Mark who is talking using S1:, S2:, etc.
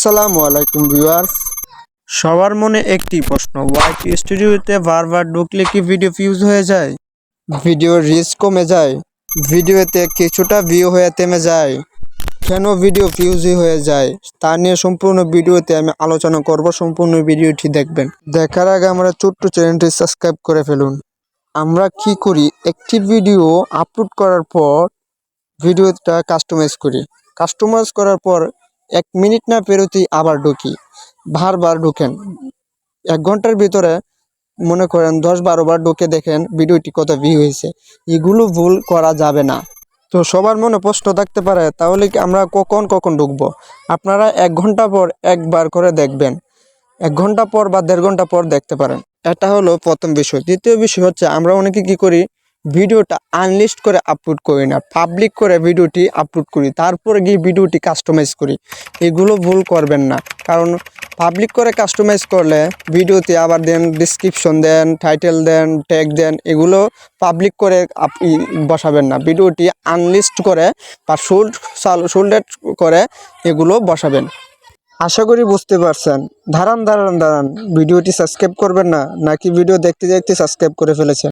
S1: আসসালামু আলাইকুম ভিউয়ার্স। সবার মনে একটি প্রশ্ন ওয়াইট স্টুডিওতে বারবার ঢুকলে কি ভিডিও ফিউজ হয়ে যায়? ভিডিওর রিস্ক কমে যায় ভিডিওতে কিছুটা ভিউ হয়ে থেমে যায়। কেন ভিডিও ফিউজি হয়ে যায়? তা নিয়ে সম্পূর্ণ ভিডিওতে আমি আলোচনা করব সম্পূর্ণ ভিডিওটি দেখবেন। দেখার আগে আমরা ছোট্ট চ্যানেলটি সাবস্ক্রাইব করে ফেলুন। আমরা কি করি? একটি ভিডিও আপলোড করার পর ভিডিওটা কাস্টমাইজ করি। কাস্টমাইজ করার পর এক মিনিট না পেরোতেই আবার ঢুকি। বারবার ঢুকেন। এক ঘণ্টার ভিতরে মনে করেন দশ বারো বার ঢুকে দেখেন ভিডিওটি কত ভিউ হয়েছে। এগুলো ভুল করা যাবে না। তো সবার মনে প্রশ্ন থাকতে পারে, তাহলে কি আমরা কখন কখন ঢুকবো? আপনারা এক ঘণ্টা পর একবার করে দেখবেন। এক ঘণ্টা পর বা দেড় ঘণ্টা পর দেখতে পারেন। এটা হলো প্রথম বিষয়। দ্বিতীয় বিষয় হচ্ছে, আমরা অনেকে কি করি ভিডিওটা আনলিস্ট করে আপলোড করি না পাবলিক করে ভিডিওটি আপলোড করি, তারপরে গিয়ে ভিডিওটি কাস্টমাইজ করি। এগুলো ভুল করবেন না, কারণ পাবলিক করে কাস্টমাইজ করলে ভিডিওতে আবার দেন ডিসক্রিপশন দেন টাইটেল দেন ট্যাগ দেন, এগুলো পাবলিক করে আপনি বসাবেন না। ভিডিওটি আনলিস্ট করে বা শোল্ড শোল্ডেড করে এগুলো বসাবেন। আশা করি বুঝতে পারছেন। দাঁড়ান দাঁড়ান দাঁড়ান। ভিডিওটি সাবস্ক্রাইব করবেন না, নাকি ভিডিও দেখতে দেখতে সাবস্ক্রাইব করে ফেলেছেন?